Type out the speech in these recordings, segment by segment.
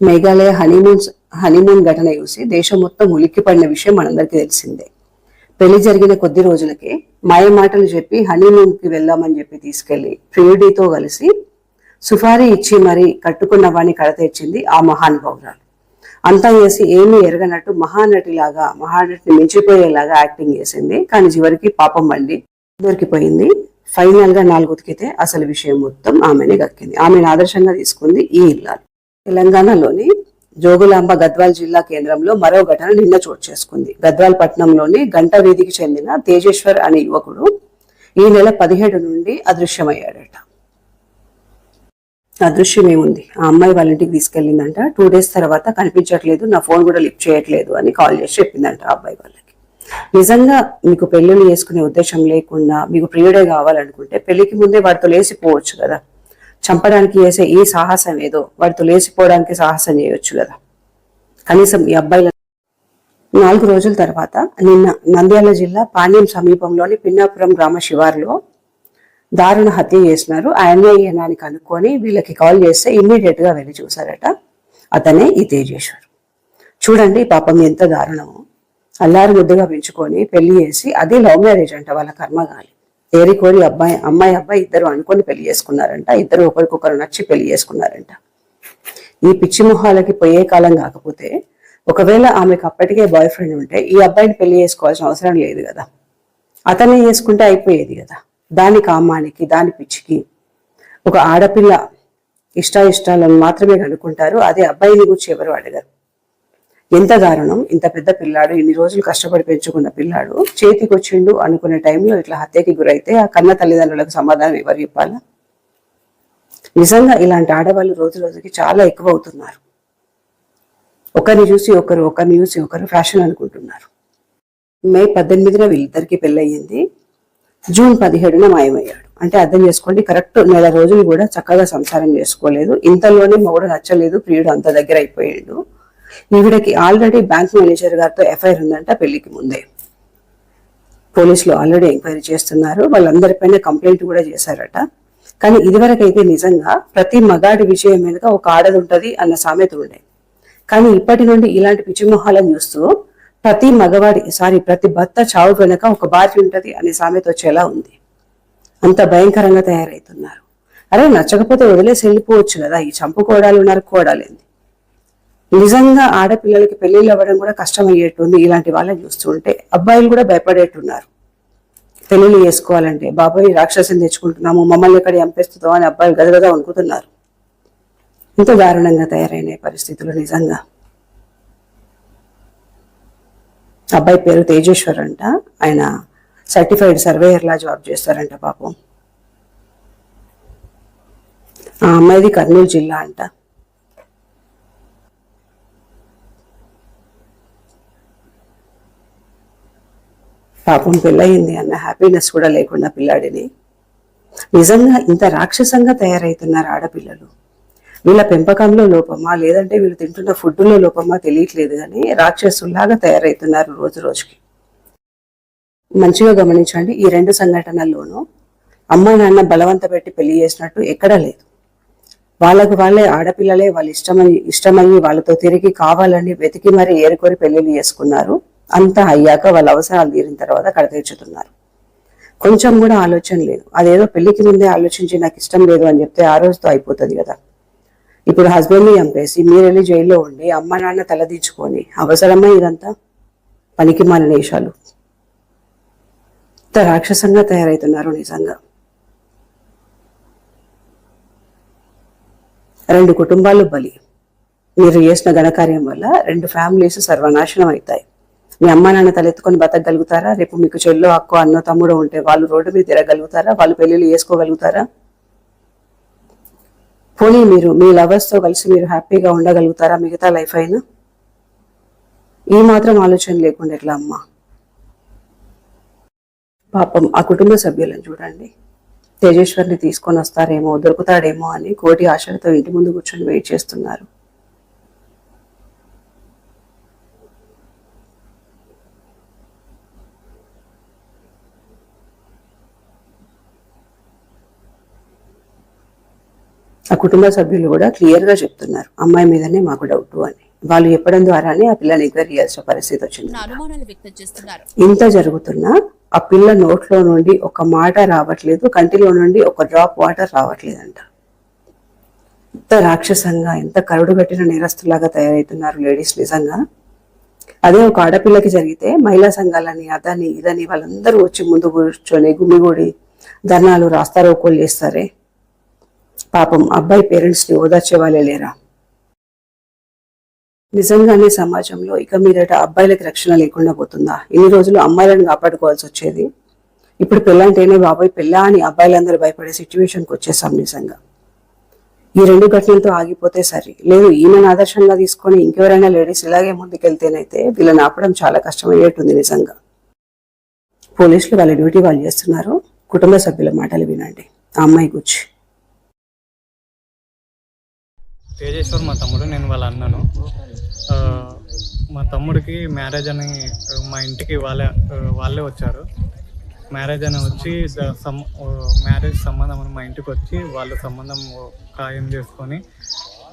Meghalaya honeymoon honeymoon ఘటన చూసి దేశం మొత్తం ఉలిక్కిపడిన విషయం మనందరికీ తెలిసిందే. పెళ్ళి జరిగిన కొద్ది రోజులకే మాయ మాటలు చెప్పి హనీమూన్కి వెళ్దామని చెప్పి తీసుకెళ్ళి ప్రియుడితో కలిసి సుఫారీ ఇచ్చి మరి కట్టుకున్న వాణ్ణి కడతెచ్చింది ఆ మహానుభావురాలు అంతా చేసి ఏమీ ఎరగనట్టు మహానటిలాగా మహానటిని మించిపోయేలాగా యాక్టింగ్ చేసింది. కానీ చివరికి పాపం బండి దొరికిపోయింది. ఫైనల్గా నాలుగు ఉతికితే అసలు విషయం మొత్తం ఆమెనే గక్కింది. ఆమెను ఆదర్శంగా తీసుకుంది ఈ ఇల్లాలు. తెలంగాణలోని జోగులాంబ గద్వాల్ జిల్లా కేంద్రంలో మరో ఘటన నిన్న చోటు చేసుకుంది. గద్వాల్ పట్టణంలోని గంట వీధికి చెందిన తేజేశ్వర్ అనే యువకుడు ఈ నెల పదిహేడు నుండి అదృశ్యమయ్యాడట. అదృశ్యం ఏముంది? ఆ అమ్మాయి వాళ్ళ ఇంటికి తీసుకెళ్ళిందంట. టూ డేస్ తర్వాత కనిపించట్లేదు నా ఫోన్ కూడా లిఫ్ట్ చేయట్లేదు అని కాల్ చేసి చెప్పిందంట ఆ అబ్బాయి వాళ్ళకి. నిజంగా మీకు పెళ్ళిళ్ళు చేసుకునే ఉద్దేశం లేకుండా మీకు ప్రియుడే కావాలనుకుంటే పెళ్ళికి ముందే వాడితో లేసిపోవచ్చు కదా. చంపడానికి చేసే ఈ సాహసం ఏదో వాడితో లేచిపోవడానికి సాహసం చేయొచ్చు కదా. కనీసం ఈ అబ్బాయిల నాలుగు రోజుల తర్వాత నిన్న నంద్యాల జిల్లా పాణ్యం సమీపంలోని పిన్నాపురం గ్రామ శివారులో దారుణ హత్య చేసినారు. ఆయనే ఈయనని కనుక్కొని వీళ్ళకి కాల్ చేస్తే ఇమ్మీడియట్గా వెళ్ళి చూశారట. అతనే ఈ తేజేశ్వర్. చూడండి పాపం ఎంత దారుణమో. అల్లారు ముద్దుగా పెంచుకొని పెళ్ళి చేసి అది లవ్ మ్యారేజ్ అంట వాళ్ళ కర్మగాలి ఏరి కోరి అబ్బాయి అమ్మాయి అబ్బాయి ఇద్దరు అనుకొని పెళ్ళి చేసుకున్నారంట. ఇద్దరు ఒకరికొకరు నచ్చి పెళ్ళి చేసుకున్నారంట. ఈ పిచ్చి మొహాలకి పోయే కాలం కాకపోతే ఒకవేళ ఆమెకు అప్పటికే బాయ్ ఫ్రెండ్ ఉంటే ఈ అబ్బాయిని పెళ్ళి చేసుకోవాల్సిన అవసరం లేదు కదా. అతనే చేసుకుంటే అయిపోయేది కదా. దాని కామానికి దాని పిచ్చికి ఒక ఆడపిల్ల ఇష్ట ఇష్టాలను మాత్రమే కనుక్కుంటారు అదే అబ్బాయిని గురించి ఎవరు అడగరు. ఎంత దారుణం ఇంత పెద్ద పిల్లాడు ఇన్ని రోజులు కష్టపడి పెంచుకున్న పిల్లాడు చేతికి వచ్చిండు అనుకునే టైంలో ఇట్లా హత్యకి గురైతే ఆ కన్న తల్లిదండ్రులకు సమాధానం ఎవరు చెప్పాలా? నిజంగా ఇలాంటి ఆడవాళ్ళు రోజు రోజుకి చాలా ఎక్కువ అవుతున్నారు ఒకరిని చూసి ఒకరు ఒకరిని చూసి ఒకరు ఫ్యాషన్ అనుకుంటున్నారు. మే పద్దెనిమిదిన వీళ్ళిద్దరికి పెళ్ళయింది. జూన్ పదిహేడున మాయమయ్యాడు. అంటే అర్థం చేసుకోండి కరెక్ట్ నెల రోజులు కూడా చక్కగా సంసారం చేసుకోలేదు. ఇంతలోనే మొగుడు నచ్చలేదు ప్రియుడు అంత దగ్గర అయిపోయాడు ఈవిడకి ఆల్రెడీ బ్యాంక్ మేనేజర్ గారితో ఎఫ్ఐఆర్ ఉందంట పెళ్ళికి ముందే. పోలీసులు ఆల్రెడీ ఎంక్వైరీ చేస్తున్నారు వాళ్ళందరిపైన కంప్లైంట్ కూడా చేశారట. కానీ ఇదివరకైతే నిజంగా ప్రతి మగాడి విజయం వెనుక ఒక ఆడది ఉంటది అన్న సామెత ఉండే. కానీ ఇప్పటి నుండి ఇలాంటి పిచ్చిమొహాలను చూస్తూ ప్రతి మగవాడి సారీ ప్రతి భర్త చావు వెనక ఒక భార్య ఉంటది అనే సామెత వచ్చేలా ఉంది. అంత భయంకరంగా తయారవుతున్నారు అరే నచ్చకపోతే వదిలేసి వెళ్ళిపోవచ్చు కదా ఈ చంపుకోవడాలు కోడాలేంది నిజంగా ఆడపిల్లలకి పెళ్ళిళ్ళు అవ్వడం కూడా కష్టం ఇలాంటి వాళ్ళని చూస్తుంటే. అబ్బాయిలు కూడా భయపడేట్టున్నారు. పెళ్ళిళ్ళు చేసుకోవాలంటే బాబాయ్ రాక్షసుని తెచ్చుకుంటున్నాము మమ్మల్ని ఎక్కడ ఎంపేస్తుందో అని అబ్బాయిలు గదగదా వణుకుతున్నారు. ఇంత దారుణంగా తయారైన పరిస్థితులు నిజంగా. అబ్బాయి పేరు తేజేశ్వర్ అంట. ఆయన సర్టిఫైడ్ సర్వేయర్లా జాబ్ చేస్తారంట పాపం. ఆ అమ్మాయిది కర్నూలు జిల్లా అంట. పాపం పెళ్ళయింది అన్న హ్యాపీనెస్ కూడా లేకుండా పిల్లాడిని. నిజంగా ఇంత రాక్షసంగా తయారవుతున్నారు ఆడపిల్లలు. వీళ్ళ పెంపకంలో లోపమా లేదంటే వీళ్ళు తింటున్న ఫుడ్లో లోపమా తెలియట్లేదు కానీ రాక్షసుల్లాగా తయారవుతున్నారు రోజు రోజుకి. మంచిగా గమనించండి ఈ రెండు సంఘటనల్లోనూ అమ్మ నాన్న బలవంత పెట్టి పెళ్ళి చేసినట్టు ఎక్కడా లేదు. వాళ్ళకు వాళ్ళే ఆడపిల్లలే వాళ్ళు ఇష్టమని ఇష్టమయ్యి వాళ్ళతో తిరిగి కావాలని వెతికి మరి ఏరుకొని పెళ్ళిళ్ళు చేసుకున్నారు. అంతా అయ్యాక వాళ్ళ అవసరాలు తీరిన తర్వాత కడతీర్చుతున్నారు కొంచెం కూడా ఆలోచన లేదు. అదేదో పెళ్ళికి ముందే ఆలోచించి నాకు ఇష్టం లేదు అని చెప్తే ఆ రోజుతో అయిపోతుంది కదా. ఇప్పుడు హస్బెండ్ని చంపేసి మీరు వెళ్ళి జైల్లో ఉండి అమ్మ నాన్న తలదించుకొని అవసరమా ఇదంతా? పనికి మాలిన వేషాలు ఇంత రాక్షసంగా తయారవుతున్నారు నిజంగా. రెండు కుటుంబాలు బలి. మీరు చేసిన ఘనకార్యం వల్ల రెండు ఫ్యామిలీస్ సర్వనాశనం అవుతాయి. మీ అమ్మ నాన్న తలెత్తుకొని బతకగలుగుతారా? రేపు మీకు చెల్లో అక్కో అన్న తమ్ముడు ఉంటే వాళ్ళు రోడ్డు మీద తిరగలుగుతారా? వాళ్ళు పెళ్ళిళ్ళు చేసుకోగలుగుతారా? పోనీ మీరు మీ లవర్స్తో కలిసి మీరు హ్యాపీగా ఉండగలుగుతారా? మిగతా లైఫ్ అయినా? ఈ మాత్రం ఆలోచన లేకుండా ఎట్లా అమ్మా? పాపం ఆ కుటుంబ సభ్యులను చూడండి. తేజేశ్వరిని తీసుకొని వస్తారేమో దొరుకుతాడేమో అని కోటి ఆశలతో ఇంటి ముందు కూర్చొని వెయిట్ చేస్తున్నారు. ఆ కుటుంబ సభ్యులు కూడా క్లియర్గా చెప్తున్నారు అమ్మాయి మీదనే మాకు డౌట్ అని. వాళ్ళు చెప్పడం ద్వారానే ఆ పిల్లని ఎంక్వైరీ చేయాల్సిన పరిస్థితి వచ్చింది. ఇంత జరుగుతున్నా ఆ పిల్ల నోట్లో నుండి ఒక మాట రావట్లేదు కంటిలో నుండి ఒక డ్రాప్ వాటర్ రావట్లేదంట. ఎంత రాక్షసంగా ఎంత కరుడు కట్టిన నేరస్తులాగా తయారవుతున్నారు లేడీస్ నిజంగా. అదే ఒక ఆడపిల్లకి జరిగితే మహిళా సంఘాలని అదని ఇదని వాళ్ళందరూ వచ్చి ముందు కూర్చొని గుమిగూడి ధర్నాలు రాస్తారోకోలు చేస్తారే? పాపం అబ్బాయి పేరెంట్స్ని ఓదార్చే వాళ్ళే లేరా? నిజంగానే సమాజంలో ఇక మీదట అబ్బాయిలకు రక్షణ లేకుండా పోతుందా? ఇన్ని రోజులు అమ్మాయిలను కాపాడుకోవాల్సి వచ్చేది? ఇప్పుడు పెళ్ళంటేనే బాబాయ్ పెళ్ళా అని అబ్బాయిలందరూ భయపడే సిచ్యువేషన్కి వచ్చేసాం నిజంగా. ఈ రెండు ఘటనలతో ఆగిపోతే సరే. లేదు ఈమెను ఆదర్శంగా తీసుకొని ఇంకెవరైనా లేడీస్ ఇలాగే ముందుకెళ్తేనైతే వీళ్ళని ఆపడం చాలా కష్టమయ్యేటుంది నిజంగా. పోలీసులు వాళ్ళ డ్యూటీ వాళ్ళు చేస్తున్నారు. కుటుంబ సభ్యుల మాటలు వినండి. ఆ అమ్మాయి గురించి తేజేశ్వర్ మా తమ్ముడు నేను వాళ్ళ అన్నాను. మా తమ్ముడికి మ్యారేజ్ అని మా ఇంటికి వాళ్ళే వాళ్ళే వచ్చారు. మ్యారేజ్ అని వచ్చి సం- మ్యారేజ్ సంబంధం అని మా ఇంటికి వచ్చి వాళ్ళ సంబంధం ఖాయం చేసుకొని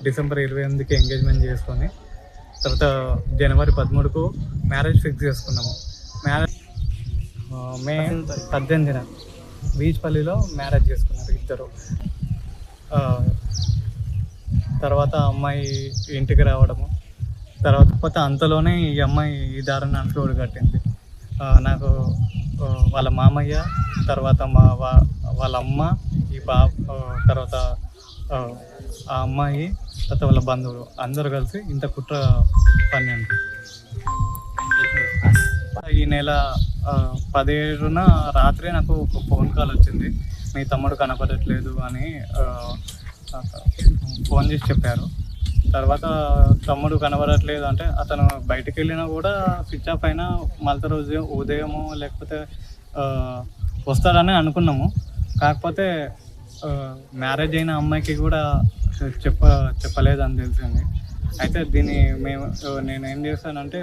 డిసెంబర్ ఇరవై ఎనిమిదికి ఎంగేజ్మెంట్ చేసుకొని తర్వాత జనవరి పదమూడుకు మ్యారేజ్ ఫిక్స్ చేసుకున్నాము. మ్యారేజ్ మే పద్దెనిమిదిన బీచ్పల్లిలో మ్యారేజ్ చేసుకున్నారు ఇద్దరు. తర్వాత అమ్మాయి ఇంటికి రావడము. తర్వాత పోతే అంతలోనే ఈ అమ్మాయి ఈ దారిని అనుకోడు కట్టింది నాకు వాళ్ళ మామయ్య తర్వాత మా వా- వాళ్ళ అమ్మ ఈ బా తర్వాత ఆ, అమ్మాయి తర్వాత వాళ్ళ బంధువులు అందరూ కలిసి ఇంత కుట్ర పన్నెండు ఈ నెల పదిహేడున రాత్రి నాకు ఒక ఫోన్ కాల్ వచ్చింది. మీ తమ్ముడు కనపడట్లేదు అని ఫోన్ చేసి చెప్పారు. తర్వాత తమ్ముడు కనబడట్లేదు అంటే అతను బయటికి వెళ్ళినా కూడా స్విచ్ ఆఫ్ అయినా మళ్ళీ రోజు ఉదయము లేకపోతే వస్తాడని అనుకున్నాము. కాకపోతే మ్యారేజ్ అయిన అమ్మాయికి కూడా చెప్ప చెప్పలేదు అని తెలిసింది. అయితే దీన్ని మేము నేను ఏం చేశానంటే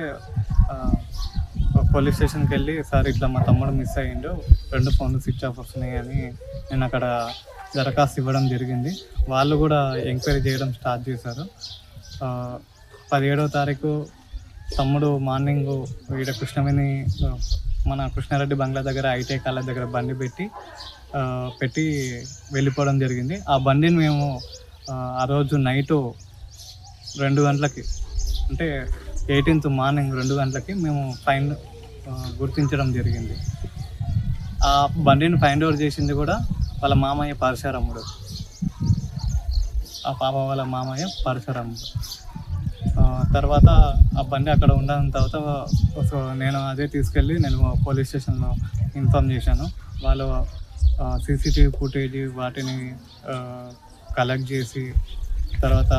పోలీస్ స్టేషన్కి వెళ్ళి సార్ ఇట్లా మా తమ్ముడు మిస్ అయ్యిండు. రెండు ఫోన్లు స్విచ్ ఆఫ్ వస్తున్నాయి అని నేను అక్కడ దరఖాస్తు ఇవ్వడం జరిగింది. వాళ్ళు కూడా ఎంక్వైరీ చేయడం స్టార్ట్ చేశారు. పదిహేడవ తారీఖు తమ్ముడు మార్నింగ్ ఈడ కృష్ణవేణి మన కృష్ణారెడ్డి బంగ్లా దగ్గర ఐటీఐ కాలేజ్ దగ్గర బండి పెట్టి పెట్టి వెళ్ళిపోవడం జరిగింది. ఆ బండిని మేము ఆ, రోజు నైటు రెండు గంటలకి అంటే ఎయిటీన్త్ మార్నింగ్ రెండు గంటలకి మేము ఫైన్ గుర్తించడం జరిగింది. ఆ బండిని ఫైండ్ అవుట్ చేసింది కూడా వాళ్ళ మామయ్య పరశురాముడు. ఆ పాప వాళ్ళ మామయ్య పరశురాముడు. తర్వాత ఆ బండి అక్కడ ఉన్న తర్వాత సో నేను అదే తీసుకెళ్ళి నేను పోలీస్ స్టేషన్లో ఇన్ఫామ్ చేశాను. వాళ్ళు సీసీటీవీ ఫుటేజ్ వాటిని కలెక్ట్ చేసి తర్వాత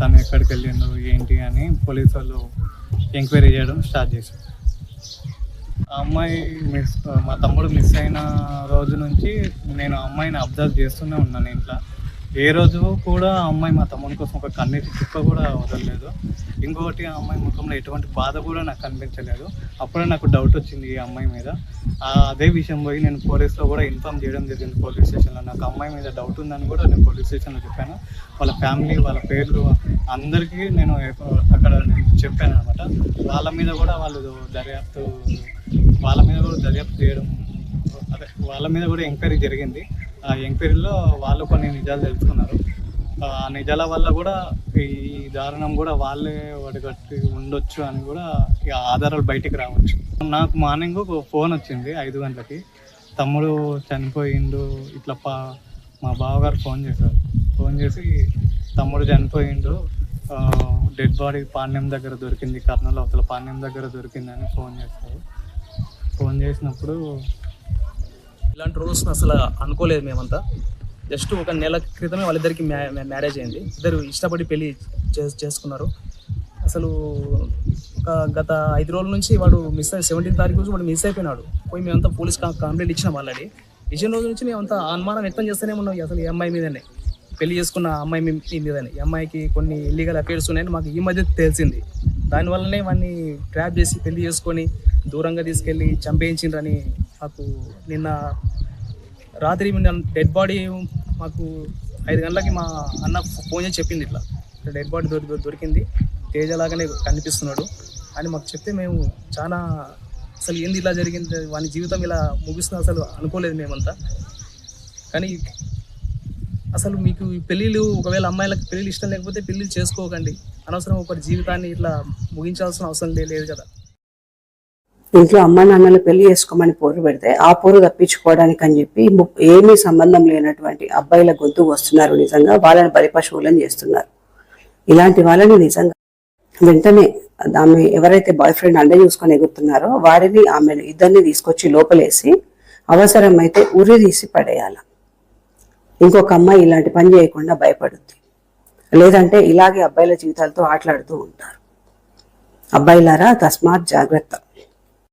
తను ఎక్కడికి వెళ్ళిండు ఏంటి అని పోలీసు వాళ్ళు ఎంక్వైరీ చేయడం స్టార్ట్ చేశారు. ఆ అమ్మాయి మిస్ మా తమ్ముడు మిస్ అయిన రోజు నుంచి నేను ఆ అమ్మాయిని అబ్జర్వ్ చేస్తూనే ఉన్నాను ఇంట్లో. ఏ రోజు కూడా ఆ అమ్మాయి మా తమ్ముడి కోసం ఒక కన్నీటి చుక్క కూడా వదలలేదు. ఇంకొకటి ఆ అమ్మాయి ముఖంలో ఎటువంటి బాధ కూడా నాకు కనిపించలేదు. అప్పుడే నాకు డౌట్ వచ్చింది ఈ అమ్మాయి మీద. అదే విషయం పోయి నేను పోలీస్లో కూడా ఇన్ఫామ్ చేయడం జరిగింది పోలీస్ స్టేషన్లో నాకు అమ్మాయి మీద డౌట్ ఉందని కూడా నేను పోలీస్ స్టేషన్లో చెప్పాను. వాళ్ళ ఫ్యామిలీ వాళ్ళ పేర్లు అందరికీ నేను అక్కడ చెప్పాను అనమాట. వాళ్ళ మీద కూడా వాళ్ళు దర్యాప్తు వాళ్ళ మీద కూడా దర్యాప్తు చేయడం అదే వాళ్ళ మీద కూడా ఎంక్వైరీ జరిగింది. ఆ ఎంక్వైరీలో వాళ్ళు కొన్ని నిజాలు తెలుసుకున్నారు. ఆ నిజాల వల్ల కూడా ఈ దారుణం కూడా వాళ్ళే వడగట్టి ఉండొచ్చు అని కూడా ఇక ఆధారాలు బయటికి రావచ్చు. నాకు మార్నింగ్ ఒక ఫోన్ వచ్చింది ఐదు గంటలకి. తమ్ముడు చనిపోయిండు ఇట్లా పా మా బావగారు ఫోన్ చేశారు. ఫోన్ చేసి తమ్ముడు చనిపోయిండు డెడ్ బాడీ పాణ్యం దగ్గర దొరికింది కర్నూలు అవతల పాణ్యం దగ్గర దొరికిందని ఫోన్ చేశారు. ఫోన్ చేసినప్పుడు ఇలాంటి రోజు అసలు అనుకోలేదు మేమంతా. జస్ట్ ఒక నెల క్రితమే వాళ్ళిద్దరికి మ్యా మ్యారేజ్ అయింది. ఇద్దరు ఇష్టపడి పెళ్ళి చేసుకున్నారు. అసలు ఒక గత ఐదు రోజుల నుంచి వాడు మిస్ అయ్యి సెవెంటీన్ తారీఖు నుంచి వాడు మిస్ అయిపోయినాడు. పోయి మేమంతా పోలీస్ కంప్లైంట్ ఇచ్చినాం ఆల్రెడీ. ఇచ్చిన రోజు నుంచి మేమంతా అనుమానం వ్యక్తం చేస్తూనే ఉన్నాం అసలు ఈ అమ్మాయి మీదనే. పెళ్ళి చేసుకున్న అమ్మాయి మీ మీదనే. ఈ అమ్మాయికి కొన్ని ఇల్లీగల్ అఫేర్స్ ఉన్నాయని మాకు ఈ మధ్య తెలిసింది. దానివల్లనే వాడిని ట్రాప్ చేసి పెళ్ళి చేసుకొని దూరంగా తీసుకెళ్ళి చంపేయించిండ్రని మాకు నిన్న రాత్రి డెడ్ బాడీ మాకు ఐదు గంటలకి మా అన్న ఫోన్ చేసి చెప్పింది ఇట్లా. డెడ్ బాడీ దొరి దొరికింది. తేజలాగానే కనిపిస్తున్నాడు. అని మాకు చెప్తే మేము చాలా అసలు ఏంది ఇలా జరిగింది? వాని జీవితం ఇలా ముగిస్తుంది అసలు అనుకోలేదు మేమంతా. కానీ అసలు మీకు పెళ్ళిళ్ళు ఒకవేళ అమ్మాయిలకు పెళ్ళిళ్ళు ఇష్టం లేకపోతే పెళ్ళిళ్ళు చేసుకోకండి. అనవసరం ఒకటి జీవితాన్ని ఇట్లా ముగించాల్సిన అవసరం లేదు కదా. ఇంట్లో అమ్మ నాన్నలు పెళ్ళి చేసుకోమని పోరు పెడితే ఆ పోరు తప్పించుకోవడానికి అని చెప్పి ఏమీ సంబంధం లేనటువంటి అబ్బాయిల గొంతు వస్తున్నారు నిజంగా. వాళ్ళని బలిపశువులను చేస్తున్నారు. ఇలాంటి వాళ్ళని నిజంగా వెంటనే ఆమె ఎవరైతే బాయ్ ఫ్రెండ్ అండ చూసుకొని ఎగురుతున్నారో వారిని ఆమెను ఇద్దరిని తీసుకొచ్చి లోపలేసి అవసరమైతే ఉరి తీసి పడేయాలి. ఇంకొక అమ్మాయి ఇలాంటి పని చేయకుండా భయపడుద్ది. లేదంటే ఇలాగే అబ్బాయిల జీవితాలతో ఆటలాడుతూ ఉంటారు. అబ్బాయిలారా తస్మాత్ జాగ్రత్త.